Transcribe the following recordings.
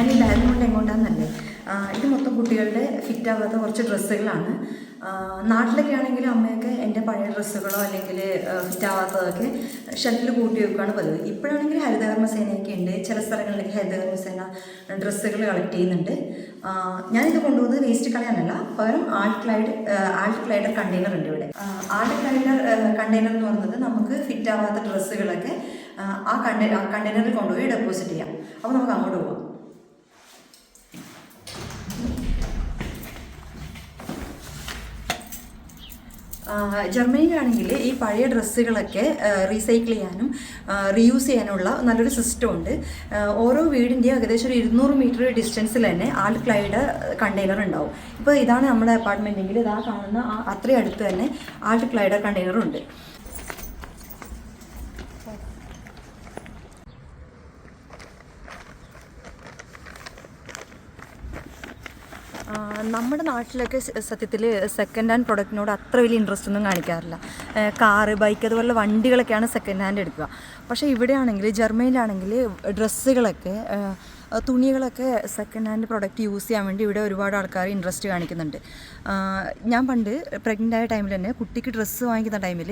ഞാൻ ഈ ബാഗ് കൊണ്ട് എങ്ങോട്ടാന്നല്ലേ? ഇത് മൊത്തം കുട്ടികളുടെ ഫിറ്റ് ആവാത്ത കുറച്ച് ഡ്രസ്സുകളാണ്. നാട്ടിലൊക്കെ ആണെങ്കിൽ അമ്മയൊക്കെ എന്റെ പഴയ ഡ്രസ്സുകളോ അല്ലെങ്കിൽ ഫിറ്റ് ആവാത്തതൊക്കെ ഷെൽഫിൽ കൂട്ടി വെക്കുകയാണ് പതിവ്. ഇപ്പോഴാണെങ്കിൽ ഹരിതകർമ്മസേനയൊക്കെ ഉണ്ട് ചില സ്ഥലങ്ങളിലേക്ക് ഹരിതകർമ്മസേന ഡ്രസ്സുകൾ കളക്ട് ചെയ്യുന്നുണ്ട്. ഞാനിത് കൊണ്ടുപോകുന്നത് വേസ്റ്റ് കളയാനല്ല. പകരം ആൾട്ട് ക്ലൈഡ് ആൾട്ട് ക്ലൈഡർ കണ്ടെയ്നർ ഉണ്ട് ഇവിടെ. ആൾട്ട് ക്ലൈഡർ കണ്ടെയ്നർ എന്ന് പറയുന്നത് നമുക്ക് ഫിറ്റ് ആവാത്ത ഡ്രസ്സുകളൊക്കെ ആ, കണ്ടെയ്നർ കണ്ടെയ്നറിൽ കൊണ്ടുപോയി ഡെപ്പോസിറ്റ് ചെയ്യാം. അപ്പോൾ നമുക്ക് അങ്ങോട്ട് പോകാം ജർമ്മനിയിലാണെങ്കിൽ ഈ പഴയ ഡ്രസ്സുകളൊക്കെ റീസൈക്കിൾ ചെയ്യാനും റീയൂസ് ചെയ്യാനുള്ള നല്ലൊരു സിസ്റ്റം ഉണ്ട്. ഓരോ വീടിന്റെയും ഏകദേശം ഒരു ഇരുന്നൂറ് മീറ്റർ ഡിസ്റ്റൻസിൽ തന്നെ ആൾക്ലൈഡ് കണ്ടെയ്നർ ഉണ്ടാവും. ഇപ്പോൾ ഇതാണ് നമ്മുടെ അപ്പാർട്ട്മെന്റെങ്കിൽ ഇതാ കാണുന്ന അത്രയും അടുത്ത് തന്നെ ആൾട്ട് ക്ലൈഡർ കണ്ടെയ്നറും ഉണ്ട് ആ, നമ്മുടെ നാട്ടിലൊക്കെ സത്യത്തിൽ സെക്കൻഡ് ഹാൻഡ് പ്രൊഡക്റ്റിനോട് അത്ര വലിയ ഇൻട്രസ്റ്റ് ഒന്നും കാണിക്കാറില്ല. കാറ് ബൈക്ക് അതുപോലുള്ള വണ്ടികളൊക്കെയാണ് സെക്കൻഡ് ഹാൻഡ് എടുക്കുക. പക്ഷേ ഇവിടെയാണെങ്കിൽ ജർമ്മനിയിലാണെങ്കിൽ ഡ്രസ്സുകളൊക്കെ തുണികളൊക്കെ സെക്കൻഡ് ഹാൻഡ് പ്രൊഡക്റ്റ് യൂസ് ചെയ്യാൻ വേണ്ടി ഇവിടെ ഒരുപാട് ആൾക്കാർ ഇൻട്രസ്റ്റ് കാണിക്കുന്നുണ്ട്. ഞാൻ പണ്ട് പ്രഗ്നന്റ് ആയ ടൈമിൽ തന്നെ കുട്ടിക്ക് ഡ്രസ്സ് വാങ്ങിക്കുന്ന ടൈമിൽ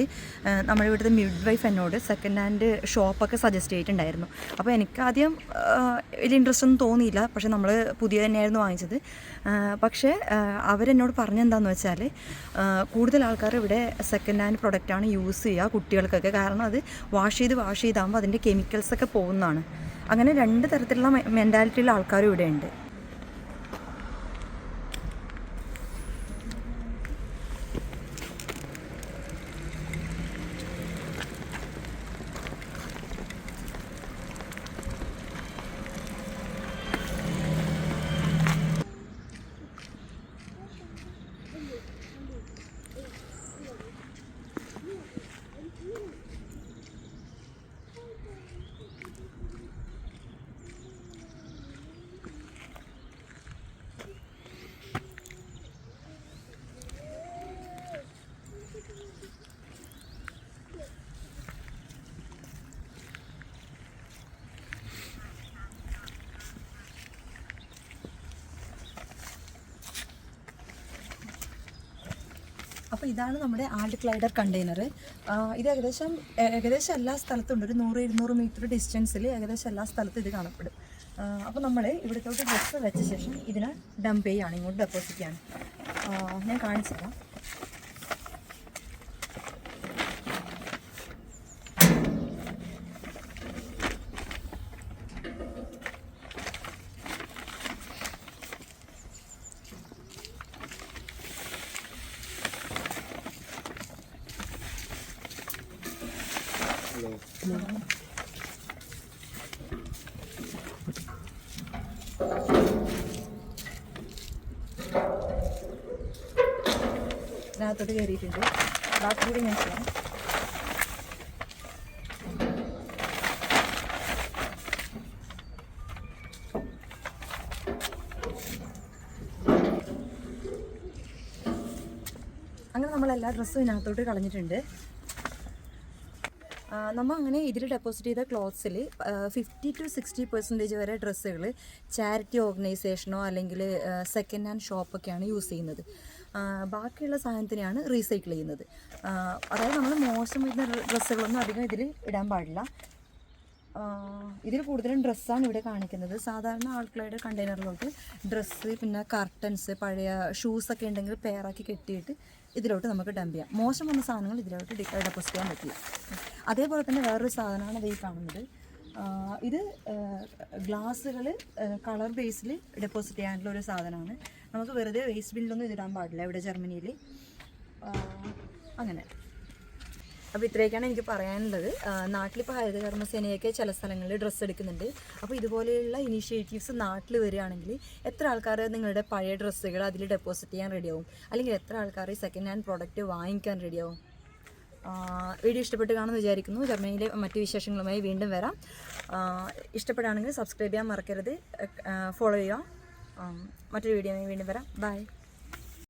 നമ്മുടെ ഇവിടുത്തെ മിഡ് വൈഫ് എന്നോട് സെക്കൻഡ് ഹാൻഡ് ഷോപ്പൊക്കെ സജസ്റ്റ് ചെയ്തിട്ടുണ്ടായിരുന്നു. അപ്പോൾ എനിക്ക് ആദ്യം വലിയ ഇൻട്രസ്റ്റ് ഒന്നും തോന്നിയില്ല. പക്ഷേ നമ്മൾ പുതിയ തന്നെയായിരുന്നു വാങ്ങിച്ചത്. പക്ഷേ അവരെന്നോട് പറഞ്ഞെന്താണെന്ന് വെച്ചാൽ കൂടുതൽ ആൾക്കാർ ഇവിടെ സെക്കൻഡ് ഹാൻഡ് പ്രൊഡക്റ്റാണ് യൂസ് ചെയ്യുക കുട്ടികൾക്കൊക്കെ. കാരണം അത് വാഷ് ചെയ്ത് വാഷ് ചെയ്താകുമ്പോൾ അതിന്റെ കെമിക്കൽസൊക്കെ പോകുന്നതാണ്. അങ്ങനെ രണ്ട് തരത്തിലുള്ള മെന്റാലിറ്റിയുള്ള ആൾക്കാരും ഇവിടെ അപ്പോൾ ഇതാണ് നമ്മുടെ ആൾട്ട് ക്ലൈഡർ കണ്ടെയ്നർ ഇത് ഏകദേശം ഏകദേശം എല്ലാ സ്ഥലത്തും ഉണ്ട് ഒരു നൂറ് ഇരുന്നൂറ് മീറ്റർ ഡിസ്റ്റൻസിൽ ഏകദേശം എല്ലാ സ്ഥലത്തും ഇത് കാണപ്പെടും. അപ്പോൾ നമ്മൾ ഇവിടത്തോട്ട് ഡ്രസ്സ് വെച്ച ശേഷം ഇതിനെ ഡംപ് ചെയ്യുകയാണ് ഇങ്ങോട്ട് ഡെപ്പോസിറ്റ് ചെയ്യാണ്. ഞാൻ കാണിച്ചു ഇതിനകത്തോട്ട് കയറിയിട്ടുണ്ട്. ബാക്കി കൂടി ഞാൻ ചെയ്യാം. അങ്ങനെ നമ്മൾ എല്ലാ ഡ്രസ്സും ഇതിനകത്തോട്ട് കളഞ്ഞിട്ടുണ്ട്. നമ്മൾ അങ്ങനെ ഇതിൽ ഡെപ്പോസിറ്റ് ചെയ്ത ക്ലോത്ത്സിൽ ഫിഫ്റ്റി ടു സിക്സ്റ്റി പെർസെന്റേജ് വരെ ഡ്രസ്സുകൾ ചാരിറ്റി ഓർഗനൈസേഷനോ അല്ലെങ്കിൽ സെക്കൻഡ് ഹാൻഡ് ഷോപ്പൊക്കെയാണ് യൂസ് ചെയ്യുന്നത്. ബാക്കിയുള്ള സാധനത്തിനെയാണ് റീസൈക്കിൾ ചെയ്യുന്നത്. അതായത് നമ്മൾ മോശം വരുന്ന ഡ്രസ്സുകളൊന്നും അധികം ഇതിൽ ഇടാൻ പാടില്ല. ഇതിൽ കൂടുതലും ഡ്രസ്സാണ് ഇവിടെ കാണിക്കുന്നത്. സാധാരണ ആൾക്കാരുടെ കണ്ടെയ്നറിലോട്ട് ഡ്രസ്സ് പിന്നെ കർട്ടൻസ് പഴയ ഷൂസൊക്കെ ഉണ്ടെങ്കിൽ പെയറാക്കി കെട്ടിയിട്ട് ഇതിലോട്ട് നമുക്ക് ഡംപ് ചെയ്യാം. മോശം വന്ന സാധനങ്ങൾ ഇതിലോട്ട് ഡെപ്പോസിറ്റ് ചെയ്യാൻ പറ്റില്ല. അതേപോലെ തന്നെ വേറൊരു സാധനമാണ് ഇത് ഈ കാണുന്നത്. ഇത് ഗ്ലാസ്സുകൾ കളർ ബേസിൽ ഡെപ്പോസിറ്റ് ചെയ്യാനുള്ള ഒരു സാധനമാണ്. നമുക്ക് വെറുതെ വേസ്റ്റ് ബില്ലൊന്നും ഇതിടാൻ പാടില്ല ഇവിടെ ജർമ്മനിയിൽ അങ്ങനെ. അപ്പോൾ ഇത്രയൊക്കെയാണ് എനിക്ക് പറയാനുള്ളത്. നാട്ടിലിപ്പോൾ ഹരിതകർമ്മസേനയൊക്കെ ചില സ്ഥലങ്ങളിൽ ഡ്രസ്സ് എടുക്കുന്നുണ്ട്. അപ്പോൾ ഇതുപോലെയുള്ള ഇനീഷ്യേറ്റീവ്സ് നാട്ടിൽ വരികയാണെങ്കിൽ എത്ര ആൾക്കാർ നിങ്ങളുടെ പഴയ ഡ്രസ്സുകൾ അതിൽ ഡെപ്പോസിറ്റ് ചെയ്യാൻ റെഡിയാവും അല്ലെങ്കിൽ എത്ര ആൾക്കാർ സെക്കൻഡ് ഹാൻഡ് പ്രോഡക്റ്റ് വാങ്ങിക്കാൻ റെഡിയാവും വീഡിയോ ഇഷ്ടപ്പെട്ട് കാണുമെന്ന് വിചാരിക്കുന്നു. ജർമ്മനിയിലെ മറ്റു വിശേഷങ്ങളുമായി വീണ്ടും വരാം. ഇഷ്ടപ്പെടുകയാണെങ്കിൽ സബ്സ്ക്രൈബ് ചെയ്യാൻ മറക്കരുത്. ഫോളോ ചെയ്യുക. മറ്റൊരു വീഡിയോയുമായി വീണ്ടും വരാം. ബൈ